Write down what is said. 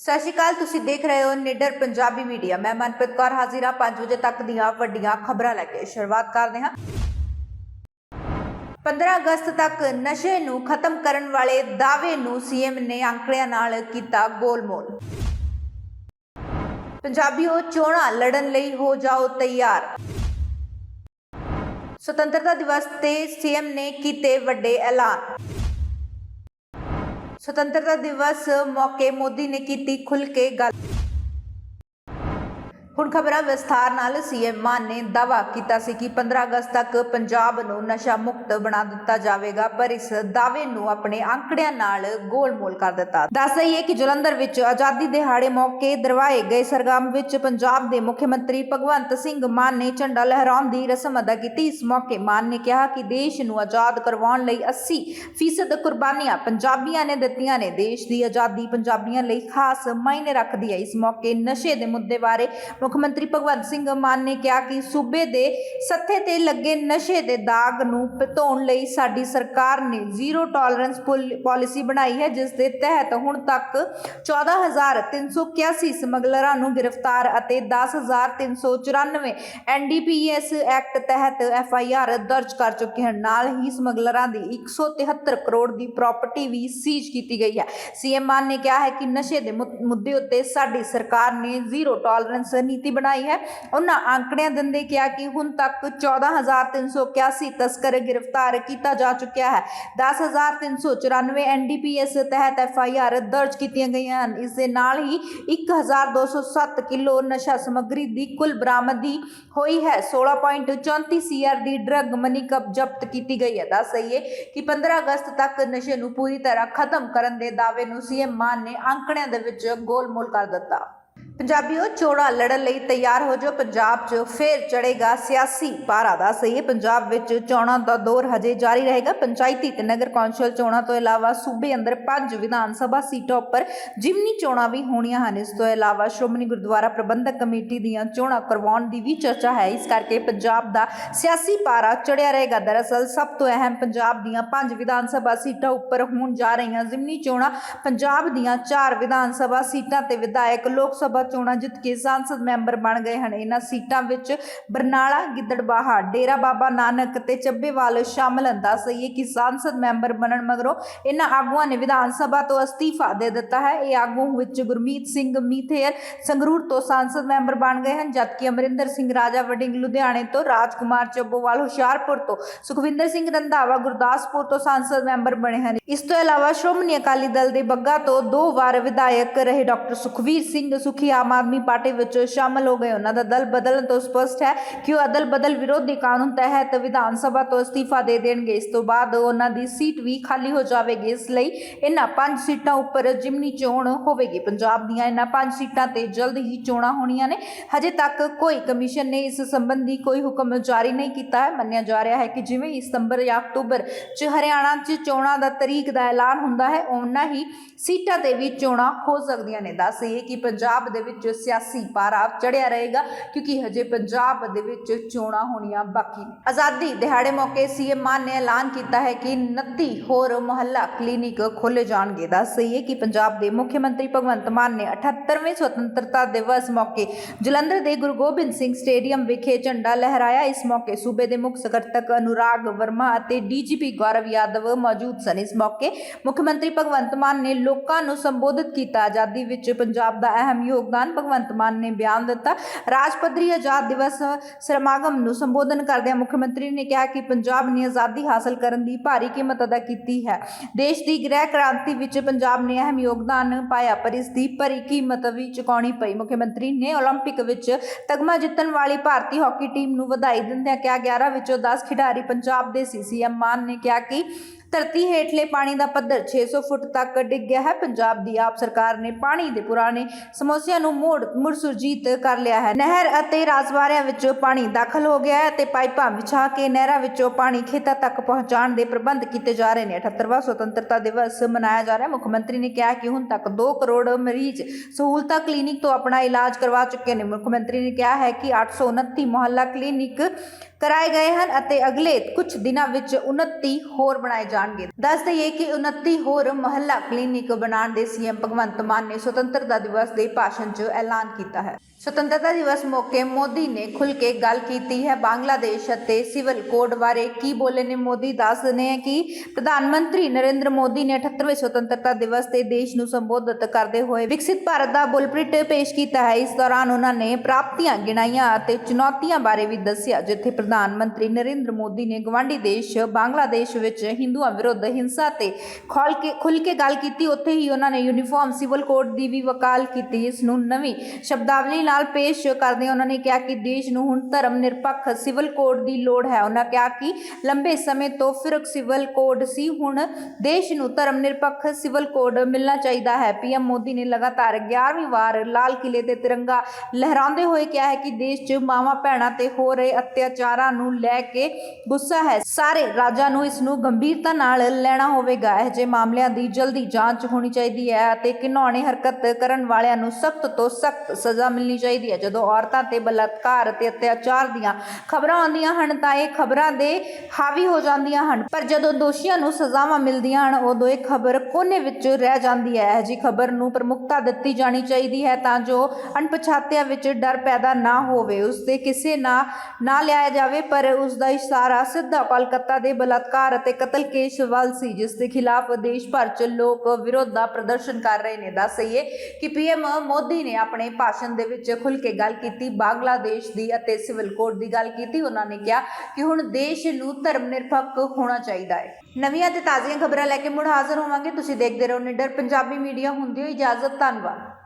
ਸਤਿ ਸ਼੍ਰੀ ਅਕਾਲ, ਤੁਸੀਂ ਦੇਖ ਰਹੇ ਹੋ ਨਿਡਰ ਪੰਜਾਬੀ ਮੀਡੀਆ। ਮੈਂ ਮਨਪ੍ਰੀਤ ਕੌਰ ਹਾਜ਼ਰ ਹਾਂ 5 ਵਜੇ ਤੱਕ ਦੀਆਂ ਵੱਡੀਆਂ ਖਬਰਾਂ ਲੈ ਕੇ। ਸ਼ੁਰੂਆਤ ਕਰਦੇ ਹਾਂ। 15 ਅਗਸਤ ਤੱਕ ਨਸ਼ੇ ਨੂੰ ਖਤਮ ਕਰਨ ਵਾਲੇ ਦਾਅਵੇ ਨੂੰ ਸੀਐਮ ਨੇ ਅੰਕੜਿਆਂ ਨਾਲ ਕੀਤਾ ਗੋਲਮੋਲ। ਪੰਜਾਬੀਓ, ਚੋਣਾਂ ਲੜਨ ਲਈ ਹੋ ਜਾਓ ਤਿਆਰ। ਸੁਤੰਤਰਤਾ ਦਿਵਸ ਤੇ ਸੀਐਮ ਨੇ ਕੀਤੇ ਵੱਡੇ ਐਲਾਨ। ਸੁਤੰਤਰਤਾ ਦਿਵਸ ਮੌਕੇ ਮੋਦੀ ਨੇ ਕੀਤੀ ਖੁੱਲ ਕੇ ਗੱਲ। ਹੁਣ ਖਬਰਾਂ ਵਿਸਥਾਰ ਨਾਲ ਸੀਐਮ ਮਾਨ ਨੇ ਦਾਅਵਾ ਕੀਤਾ ਸੀ ਕਿ 15 ਅਗਸਤ ਤੱਕ ਪੰਜਾਬ ਨੂੰ ਨਸ਼ਾ ਮੁਕਤ ਬਣਾ ਦਿੱਤਾ ਜਾਵੇਗਾ, ਪਰ ਇਸ ਦਾਅਵੇ ਨੂੰ ਆਪਣੇ ਅੰਕੜਿਆਂ ਨਾਲ ਗੋਲਮੋਲ ਕਰ ਦਿੱਤਾ। ਦੱਸ ਦਈਏ ਕਿ ਜਲੰਧਰ ਵਿੱਚ ਆਜ਼ਾਦੀ ਦਿਹਾੜੇ ਮੌਕੇ ਦਰਵਾਏ ਗਏ ਸਰਗਮ ਵਿੱਚ ਪੰਜਾਬ ਦੇ ਮੁੱਖ ਮੰਤਰੀ ਭਗਵੰਤ ਸਿੰਘ ਮਾਨ ਨੇ ਝੰਡਾ ਲਹਿਰਾਉਣ ਦੀ ਰਸਮ ਅਦਾ ਕੀਤੀ। ਇਸ ਮੌਕੇ ਮਾਨ ਨੇ ਕਿਹਾ ਕਿ ਦੇਸ਼ ਨੂੰ ਆਜ਼ਾਦ ਕਰਵਾਉਣ ਲਈ 80% ਕੁਰਬਾਨੀਆਂ ਪੰਜਾਬੀਆਂ ਨੇ ਦਿੱਤੀਆਂ ਨੇ। ਦੇਸ਼ ਦੀ ਆਜ਼ਾਦੀ ਪੰਜਾਬੀਆਂ ਲਈ ਖਾਸ ਮਾਇਨੇ ਰੱਖਦੀ ਹੈ। ਇਸ ਮੌਕੇ ਨਸ਼ੇ ਦੇ ਮੁੱਦੇ ਬਾਰੇ ਮੁੱਖ ਮੰਤਰੀ ਭਗਵੰਤ ਸਿੰਘ ਮਾਨ ਨੇ ਕਿਹਾ ਕਿ ਸੂਬੇ ਦੇ ਸੱਥੇ ਤੇ ਲੱਗੇ ਨਸ਼ੇ ਦੇ ਦਾਗ ਨੂੰ ਧੋਣ ਲਈ ਸਾਡੀ ਸਰਕਾਰ ਨੇ ਜ਼ੀਰੋ ਟੋਲਰੈਂਸ ਪਾਲਿਸੀ ਬਣਾਈ ਹੈ, ਜਿਸ ਦੇ ਤਹਿਤ ਹੁਣ ਤੱਕ 14381 ਸਮਗਲਰਾਂ ਨੂੰ ਗ੍ਰਿਫਤਾਰ ਅਤੇ 10394 ਐਨਡੀਪੀਐਸ ਐਕਟ ਤਹਿਤ ਐਫਆਈਆਰ ਦਰਜ ਕਰ ਚੁੱਕੇ ਹਨ। ਨਾਲ ਹੀ ਸਮਗਲਰਾਂ ਦੀ 173 ਕਰੋੜ ਦੀ ਪ੍ਰਾਪਰਟੀ ਵੀ ਸੀਜ਼ ਕੀਤੀ ਗਈ ਹੈ। ਸੀਐਮ ਮਾਨ ਨੇ ਕਿਹਾ ਹੈ ਕਿ ਨਸ਼ੇ ਦੇ ਮੁ- ਮੁੱਦੇ ਉੱਤੇ ਸਾਡੀ ਸਰਕਾਰ ਨੇ ਜ਼ੀਰੋ ਟੋਲਰੈਂਸ ਨੀਤੀ ਬਣਾਈ ਹੈ। ਉਹਨਾਂ ਆંકੜਿਆਂ ਦਿੰਦੇ ਕਿਹਾ ਕਿ ਹੁਣ ਤੱਕ 14381 ਤਸਕਰ ਗ੍ਰਿਫਤਾਰ ਕੀਤਾ ਜਾ ਚੁੱਕਿਆ ਹੈ। 10394 ਐਨਡੀਪੀਐਸ ਤਹਿਤ ਐਫਆਈਆਰ ਦਰਜ ਕੀਤੀਆਂ ਗਈਆਂ ਹਨ। ਇਸ ਦੇ ਨਾਲ ਹੀ 1207 ਕਿਲੋ ਨਸ਼ਾ ਸਮੱਗਰੀ ਦੀ ਕੁੱਲ ਬਰਾਮਦੀ ਹੋਈ ਹੈ। 16.34 ਸੀਆਰ ਦੀ ਡਰੱਗ ਮਨੀ ਕਬ ਜ਼ਬਤ ਕੀਤੀ ਗਈ ਹੈ। ਦੱਸ ਦਈਏ ਕਿ 15 ਅਗਸਤ ਤੱਕ ਨਸ਼ੇ ਨੂੰ ਪੂਰੀ ਤਰ੍ਹਾਂ ਖਤਮ ਕਰਨ ਦੇ ਦਾਅਵੇ ਨੂੰ ਸੀਐਮ ਮਾਨ ਨੇ ਅੰਕੜਿਆਂ ਦੇ ਵਿੱਚ ਗੋਲਮੋਲ ਕਰ ਦਿੱਤਾ। ਪੰਜਾਬੀਓ ਚੋਣਾਂ ਲੜਨ ਲਈ ਤਿਆਰ ਹੋ ਜਾਓ। ਪੰਜਾਬ 'ਚ ਫੇਰ ਚੜੇਗਾ ਸਿਆਸੀ ਪਾਰਾ ਦਾ ਸਹੀ। ਹੈ ਪੰਜਾਬ ਵਿੱਚ ਚੋਣਾਂ ਦਾ ਦੌਰ ਹਜੇ ਜਾਰੀ ਰਹੇਗਾ। ਪੰਚਾਇਤੀ ਤੇ ਨਗਰ ਕੌਂਸਲ ਚੋਣਾਂ ਤੋਂ ਇਲਾਵਾ ਸੂਬੇ ਅੰਦਰ ਪੰਜ ਵਿਧਾਨ ਸਭਾ ਸੀਟਾਂ ਉੱਪਰ ਜਿਮਨੀ ਚੋਣਾਂ ਵੀ ਹੋਣੀਆਂ ਹਨ। ਇਸ ਤੋਂ ਇਲਾਵਾ ਸ਼੍ਰੋਮਣੀ ਗੁਰਦੁਆਰਾ ਪ੍ਰਬੰਧਕ ਕਮੇਟੀ ਦੀਆਂ ਚੋਣਾਂ ਕਰਵਾਉਣ ਦੀ ਵੀ ਚਰਚਾ ਹੈ। ਇਸ ਕਰਕੇ ਪੰਜਾਬ ਦਾ ਸਿਆਸੀ ਪਾਰਾ ਚੜਿਆ ਰਹੇਗਾ। ਦਰਅਸਲ, ਸਭ ਤੋਂ ਅਹਿਮ ਪੰਜਾਬ ਦੀਆਂ ਪੰਜ ਵਿਧਾਨ ਸਭਾ ਸੀਟਾਂ ਉੱਪਰ ਹੋਣ ਜਾ ਰਹੀਆਂ ਜ਼ਿਮਨੀ ਚੋਣਾਂ ਪੰਜਾਬ ਦੀਆਂ ਚਾਰ ਵਿਧਾਨ ਸਭਾ ਸੀਟਾਂ ਤੇ ਵਿਧਾਇਕ, ਲੋਕ ਸਭਾ ਚੋਣਾਂ ਜਿੱਤ ਕੇ ਸੰਸਦ ਮੈਂਬਰ ਬਣ ਗਏ ਹਨ। ਇਹਨਾਂ ਸੀਟਾਂ ਵਿੱਚ ਬਰਨਾਲਾ, ਗਿੱਦੜਬਾਹਾ, ਡੇਰਾ ਬਾਬਾ ਨਾਨਕ ਤੇ ਚੱਬੇਵਾਲ ਸ਼ਾਮਲ ਹਨ। ਦੱਸ ਦਈਏ ਕਿ ਸੰਸਦ ਮੈਂਬਰ ਬਣਨ ਮਗਰੋਂ ਇਹਨਾਂ ਆਗੂਆਂ ਨੇ ਵਿਧਾਨ ਸਭਾ ਤੋਂ ਅਸਤੀਫਾ ਦੇ ਦਿੱਤਾ ਹੈ। ਇਹ ਆਗੂ ਵਿੱਚ ਗੁਰਮੀਤ ਸਿੰਘ ਮੀਥੇਰ ਸੰਗਰੂਰ ਤੋਂ ਸੰਸਦ ਮੈਂਬਰ ਬਣ ਗਏ ਹਨ, ਜਦਕਿ ਅਮਰਿੰਦਰ ਸਿੰਘ ਰਾਜਾ ਵਡਿੰਗ ਲੁਧਿਆਣੇ ਤੋਂ, ਰਾਜਕੁਮਾਰ ਚੱਬੋਵਾਲ ਹੁਸ਼ਿਆਰਪੁਰ ਤੋਂ, ਸੁਖਵਿੰਦਰ ਸਿੰਘ ਰੰਧਾਵਾ ਗੁਰਦਾਸਪੁਰ ਤੋਂ ਸੰਸਦ ਮੈਂਬਰ ਬਣੇ ਹਨ। ਇਸ ਤੋਂ ਇਲਾਵਾ ਸ਼੍ਰੋਮਣੀ ਅਕਾਲੀ ਦਲ ਦੇ ਬੱਗਾ ਤੋਂ ਦੋ ਵਾਰ ਵਿਧਾਇਕ ਰਹੇ ਡਾਕਟਰ ਸੁਖਵੀਰ ਸਿੰਘ ਸੁਖੀ ਆਮ ਆਦਮੀ ਪਾਰਟੀ ਵਿੱਚ ਸ਼ਾਮਲ ਹੋ ਗਏ। ਉਹਨਾਂ ਦਾ ਦਲ ਬਦਲਣ ਤੋਂ ਸਪਸ਼ਟ ਹੈ ਕਿ ਉਹ ਅਦਲ ਬਦਲ ਵਿਰੋਧੀ ਕਾਨੂੰਨ ਤਹਿਤ ਵਿਧਾਨ ਸਭਾ ਤੋਂ ਅਸਤੀਫਾ ਦੇ ਦੇਣਗੇ। ਇਸ ਤੋਂ ਬਾਅਦ ਉਹਨਾਂ ਦੀ ਸੀਟ ਵੀ ਖਾਲੀ ਹੋ ਜਾਵੇਗੀ। ਇਸ ਲਈ ਇਹਨਾਂ ਪੰਜ ਸੀਟਾਂ ਉੱਪਰ ਜਿਮਨੀ ਚੋਣ ਹੋਵੇਗੀ। ਪੰਜਾਬ ਦੀਆਂ ਇਹਨਾਂ ਪੰਜ ਸੀਟਾਂ ਤੇ ਜਲਦ ਹੀ ਚੋਣਾਂ ਹੋਣੀਆਂ ਨੇ। ਹਜੇ ਤੱਕ ਕੋਈ ਕਮਿਸ਼ਨ ਨੇ ਇਸ ਸੰਬੰਧੀ ਕੋਈ ਹੁਕਮ ਜਾਰੀ ਨਹੀਂ ਕੀਤਾ ਹੈ। ਮੰਨਿਆ ਜਾ ਰਿਹਾ ਹੈ ਕਿ ਜਿਵੇਂ ਹੀ ਸਤੰਬਰ ਜਾਂ ਅਕਤੂਬਰ 'ਚ ਹਰਿਆਣਾ 'ਚ ਚੋਣਾਂ ਦਾ ਤਰੀਕ ਦਾ ਐਲਾਨ ਹੁੰਦਾ ਹੈ, ਓਨਾ ਹੀ ਸੀਟਾਂ ਤੇ ਵੀ ਚੋਣਾਂ ਹੋ ਸਕਦੀਆਂ ਨੇ। ਦੱਸੀਏ ਕਿ ਪੰਜਾਬ ਦੇ ਵਿੱਚ ਸਿਆਸੀ ਪਾਰਾ ਚੜਿਆ ਰਹੇਗਾ, ਕਿਉਂਕਿ ਹਜੇ ਪੰਜਾਬ ਦੇ ਵਿੱਚ ਚੋਣਾਂ ਹੋਣੀਆਂ ਬਾਕੀ ਨੇ। ਆਜ਼ਾਦੀ ਦਿਹਾੜੇ ਮੌਕੇ ਸੀਐਮ ਮਾਨ ਨੇ ਐਲਾਨ ਕੀਤਾ ਹੈ ਕਿ 29 ਹੋਰ ਮੁਹੱਲਾ ਕਲੀਨਿਕ ਖੋਲੇ ਜਾਣਗੇ। ਦੱਸ ਦੱਸੀਏ ਕਿ ਪੰਜਾਬ ਦੇ ਮੁੱਖ ਮੰਤਰੀ ਭਗਵੰਤ ਮਾਨ ਨੇ 78ਵੇਂ ਸੁਤੰਤਰਤਾ ਦਿਵਸ ਮੌਕੇ ਜਲੰਧਰ ਦੇ ਗੁਰੂ ਗੋਬਿੰਦ ਸਿੰਘ ਸਟੇਡੀਅਮ ਵਿਖੇ ਝੰਡਾ ਲਹਿਰਾਇਆ। ਇਸ ਮੌਕੇ ਸੂਬੇ ਦੇ ਮੁੱਖ ਸਕੱਤਰ ਅਨੁਰਾਗ ਵਰਮਾ ਅਤੇ ਡੀਜੀਪੀ ਗੌਰਵ ਯਾਦਵ ਮੌਜੂਦ ਸਨ। ਇਸ ਮੌਕੇ ਮੁੱਖ ਮੰਤਰੀ ਭਗਵੰਤ ਮਾਨ ਨੇ ਲੋਕਾਂ ਨੂੰ ਸੰਬੋਧਿਤ ਕੀਤਾ। ਆਜ਼ਾਦੀ ਵਿੱਚ ਪੰਜਾਬ ਦਾ ਅਹਿਮ ਯੋਗ ਯੋਗਦਾਨ ਭਗਵੰਤ ਮਾਨ ਨੇ ਬਿਆਨ ਦਿੱਤਾ ਰਾਜ ਪੱਧਰੀ ਆਜ਼ਾਦ ਦਿਵਸ ਸਮਾਗਮ ਨੂੰ ਸੰਬੋਧਨ ਕਰਦਿਆਂ ਮੁੱਖ ਮੰਤਰੀ ਨੇ ਕਿਹਾ ਕਿ ਪੰਜਾਬ ਨੇ ਆਜ਼ਾਦੀ ਹਾਸਲ ਕਰਨ ਦੀ ਭਾਰੀ ਕੀਮਤ ਅਦਾ ਕੀਤੀ ਹੈ ਦੇਸ਼ ਦੀ ਗ੍ਰਹਿ ਕ੍ਰਾਂਤੀ ਵਿੱਚ ਪੰਜਾਬ ਨੇ ਅਹਿਮ ਯੋਗਦਾਨ ਪਾਇਆ ਪਰ ਇਸ ਦੀ ਭਰੀ ਕੀਮਤ ਵੀ ਚੁਕਾਉਣੀ ਪਈ ਮੁੱਖ ਮੰਤਰੀ ਨੇ 올림픽 ਵਿੱਚ ਤਗਮਾ ਜਿੱਤਣ ਵਾਲੀ ਭਾਰਤੀ ਹਾਕੀ ਟੀਮ ਨੂੰ ਵਧਾਈ ਦਿੰਦਿਆਂ ਕਿਹਾ 11 ਵਿੱਚੋਂ 10 ਖਿਡਾਰੀ ਪੰਜਾਬ ਦੇ ਸੀ ਸੀਐਮ ਮਾਨ ਨੇ ਕਿਹਾ ਕਿ ਧਰਤੀ ਹੇਠਲੇ ਪਾਣੀ ਦਾ ਪੱਧਰ 600 ਫੁੱਟ ਤੱਕ ਡਿੱਗ ਗਿਆ ਹੈ। ਪੰਜਾਬ ਦੀ ਆਪ ਸਰਕਾਰ ਨੇ ਪਾਣੀ ਦੇ ਪੁਰਾਣੇ ਸਮੱਸਿਆ ਨੂੰ ਮੋੜ ਮੁੜ ਸੁਰਜੀਤ ਕਰ ਲਿਆ ਹੈ। ਨਹਿਰ ਅਤੇ ਰਾਜਵਾਰਿਆਂ ਵਿੱਚ ਪਾਣੀ ਦਾਖਲ ਹੋ ਗਿਆ ਹੈ ਅਤੇ ਪਾਈਪਾਂ ਵਿਛਾ ਕੇ ਨਹਿਰਾਂ ਵਿੱਚੋਂ ਪਾਣੀ ਖੇਤਾਂ ਤੱਕ ਪਹੁੰਚਾਉਣ ਦੇ ਪ੍ਰਬੰਧ ਕੀਤੇ ਜਾ ਰਹੇ ਨੇ। 78ਵਾਂ ਸੁਤੰਤਰਤਾ ਦਿਵਸ ਮਨਾਇਆ ਜਾ ਰਿਹਾ ਮੁੱਖ ਮੰਤਰੀ ਨੇ ਕਿਹਾ ਕਿ ਹੁਣ ਤੱਕ 2 ਕਰੋੜ ਮਰੀਜ਼ ਸਹੂਲਤਾਂ ਕਲੀਨਿਕ ਤੋਂ ਆਪਣਾ ਇਲਾਜ ਕਰਵਾ ਚੁੱਕੇ ਨੇ। ਮੁੱਖ ਮੰਤਰੀ ਨੇ ਕਿਹਾ ਹੈ ਕਿ 829 ਮੁਹੱਲਾ ਕਲੀਨਿਕ ਕਰਾਏ ਗਏ ਹਨ ਅਤੇ ਅਗਲੇ ਕੁਝ ਦਿਨਾਂ ਵਿੱਚ 29 ਹੋਰ ਬਣਾਏ ਜਾਣਗੇ ਜਾਣਗੇ। ਦੱਸ ਦਈਏ ਕਿ 29 ਹੋਰ ਮਹੱਲਾ ਕਲੀਨਿਕ ਬਣਾਉਣ ਦੇ ਸੀਐਮ ਭਗਵੰਤ ਮਾਨ ਨੇ ਸੁਤੰਤਰਤਾ ਦਿਵਸ ਦੇ ਭਾਸ਼ਣ 'ਚ ਐਲਾਨ ਕੀਤਾ ਹੈ। ਸੁਤੰਤਰਤਾ ਦਿਵਸ ਮੌਕੇ ਮੋਦੀ ਨੇ ਖੁੱਲ ਕੇ ਗੱਲ ਕੀਤੀ ਹੈ। ਬੰਗਲਾਦੇਸ਼ ਅਤੇ ਸਿਵਲ ਕੋਡ ਬਾਰੇ ਕੀ ਬੋਲੇ ਨੇ ਮੋਦੀ? ਦੱਸ ਦਿੰਦੇ ਹੈ ਕਿ ਪ੍ਰਧਾਨ ਮੰਤਰੀ ਨਰਿੰਦਰ ਮੋਦੀ ਨੇ 78ਵੇਂ ਸੁਤੰਤਰਤਾ ਦਿਵਸ ਤੇ ਦੇਸ਼ ਨੂੰ ਸੰਬੋਧਿਤ ਕਰਦੇ ਹੋਏ ਵਿਕਸਿਤ ਭਾਰਤ ਦਾ ਬੁਲਪ੍ਰਿੰਟ ਪੇਸ਼ ਕੀਤਾ ਹੈ। ਇਸ ਦੌਰਾਨ ਉਹਨਾਂ ਨੇ ਪ੍ਰਾਪਤੀਆਂ, ਗਿਣਾਈਆਂ ਅਤੇ ਚੁਣੌਤੀਆਂ ਬਾਰੇ ਵੀ ਦੱਸਿਆ, ਜਿੱਥੇ ਪ੍ਰਧਾਨ ਮੰਤਰੀ ਨਰਿੰਦਰ ਮੋਦੀ ਨੇ ਗਵਾਂਢੀ ਦੇਸ਼ ਬੰਗਲਾਦੇਸ਼ ਵਿੱਚ ਹਿੰਦੂਆਂ ਵਿਰੁੱਧ ਹਿੰਸਾ ਤੇ ਖੋਲ ਕੇ, ਖੁੱਲ ਕੇ ਗੱਲ ਕੀਤੀ, ਉੱਥੇ ਹੀ ਉਹਨਾਂ ਨੇ ਯੂਨੀਫਾਰਮ ਸਿਵਲ ਕੋਡ ਦੀ ਵੀ ਵਕਾਲ ਕੀਤੀ, ਇਸ ਨੂੰ ਨਵੀਂ ਸ਼ਬਦਾਵਲੀ ਨਾਲ ਪੇਸ਼ ਕਰਦੇ ਉਹਨਾਂ ਨੇ ਕਿਹਾ ਕਿ ਦੇਸ਼ ਨੂੰ ਹੁਣ ਧਰਮ ਨਿਰਪੱਖ ਸਿਵਲ ਕੋਡ ਦੀ ਲੋੜ ਹੈ। ਉਹਨਾਂ ਕਿਹਾ ਕਿ ਲੰਬੇ ਸਮੇਂ ਤੋਂ ਫਿਰਕ ਸਿਵਲ ਕੋਡ ਸੀ, ਹੁਣ ਦੇਸ਼ ਨੂੰ ਧਰਮ ਨਿਰਪੱਖ ਸਿਵਲ ਕੋਡ ਮਿਲਣਾ ਚਾਹੀਦਾ ਹੈ। ਪੀਐਮ ਮੋਦੀ ਨੇ ਲਗਾਤਾਰ 11ਵੀਂ ਵਾਰ ਲਾਲ ਕਿਲੇ ਤੇ ਤਿਰੰਗਾ ਲਹਿਰਾਉਂਦੇ ਹੋਏ ਕਿਹਾ ਹੈ ਕਿ ਦੇਸ਼ 'ਚ ਮਾਵਾਂ, ਭੈਣਾਂ ਤੇ ਹੋ ਰਹੇ ਅਤਿਆਚਾਰਾਂ ਨੂੰ ਲੈ ਕੇ ਗੁੱਸਾ ਹੈ। ਸਾਰੇ ਰਾਜਾਂ ਨੂੰ ਇਸ ਨੂੰ ਗੰਭੀਰਤਾ ਨਾਲ ਲੈਣਾ ਹੋਵੇਗਾ। ਇਹ ਜੇ ਮਾਮਲਿਆਂ ਦੀ ਜਲਦੀ ਜਾਂਚ ਹੋਣੀ ਚਾਹੀਦੀ ਹੈ ਅਤੇ ਘਿਨੌਣੀ ਹਰਕਤ ਕਰਨ ਵਾਲਿਆਂ ਨੂੰ ਸਖਤ ਤੋਂ ਸਖਤ ਸਜ਼ਾ ਮਿਲਣੀ ਚਾਹੀਦੀ ਹੈ। ਜਦੋਂ ਔਰਤਾਂ ਤੇ ਬਲਾਤਕਾਰ ਅਤੇ ਅਤਿਆਚਾਰ ਦੀਆਂ ਖਬਰਾਂ ਆਉਂਦੀਆਂ ਹਨ ਤਾਂ ਇਹ ਖਬਰਾਂ ਦੇ ਹਾਵੀ ਹੋ ਜਾਂਦੀਆਂ ਹਨ। ਪਰ ਜਦੋਂ ਦੋਸ਼ੀਆਂ ਨੂੰ ਸਜ਼ਾਵਾਂ ਮਿਲਦੀਆਂ ਹਨ, ਉਦੋਂ ਇਹ ਖਬਰ ਕੋਨੇ ਵਿੱਚ ਰਹਿ ਜਾਂਦੀ ਹੈ। ਇਹ ਜੀ ਖਬਰ ਨੂੰ ਪ੍ਰਮੁੱਖਤਾ ਦਿੱਤੀ ਜਾਣੀ ਚਾਹੀਦੀ ਹੈ ਤਾਂ ਜੋ ਅਣਪਛਾਤਿਆਂ ਵਿੱਚ ਡਰ ਪੈਦਾ ਨਾ ਹੋਵੇ। ਉਸ ਦੇ ਕਿਸੇ ਨਾ ਨਾ ਲਿਆਇਆ ਜਾਵੇ, ਪਰ ਉਸ ਦਾ ਇਸ਼ਾਰਾ ਸਿੱਧਾ ਕੋਲਕਾਤਾ ਦੇ ਬਲਾਤਕਾਰ ਅਤੇ ਕਤਲ ਕੇਸ ਵੱਲ ਸੀ, ਜਿਸ ਦੇ ਖਿਲਾਫ ਦੇਸ਼ ਭਰ 'ਚ ਲੋਕ ਵਿਰੋਧ ਦਾ ਪ੍ਰਦਰਸ਼ਨ ਕਰ ਰਹੇ ਨੇ। ਦੱਸਈਏ ਕਿ ਪੀਐਮ ਮੋਦੀ ਨੇ ਆਪਣੇ ਭਾਸ਼ਣ ਦੇ ਵਿੱਚ ਖੁੱਲ ਕੇ ਗੱਲ ਕੀਤੀ, ਬੰਗਲਾਦੇਸ਼ ਦੀ ਅਤੇ ਸਿਵਲ ਕੋਡ ਦੀ ਗੱਲ ਕੀਤੀ। ਉਹਨਾਂ ਨੇ ਕਿਹਾ ਕਿ ਹੁਣ ਦੇਸ਼ ਨੂੰ ਧਰਮ ਨਿਰਪੱਖ ਹੋਣਾ ਚਾਹੀਦਾ ਹੈ। ਨਵੀਆਂ ਤੇ ਤਾਜ਼ੀਆਂ ਖਬਰਾਂ ਲੈ ਕੇ ਮੁੜ ਹਾਜ਼ਰ ਹੋਵਾਂਗੇ। ਤੁਸੀਂ ਦੇਖਦੇ ਰਹੋ ਨਿਡਰ। ਪੰਜਾਬੀ ਮੀਡੀਆ ਹੁੰਦੀ ਹੋ ਇਜਾਜ਼ਤ। ਧੰਨਵਾਦ।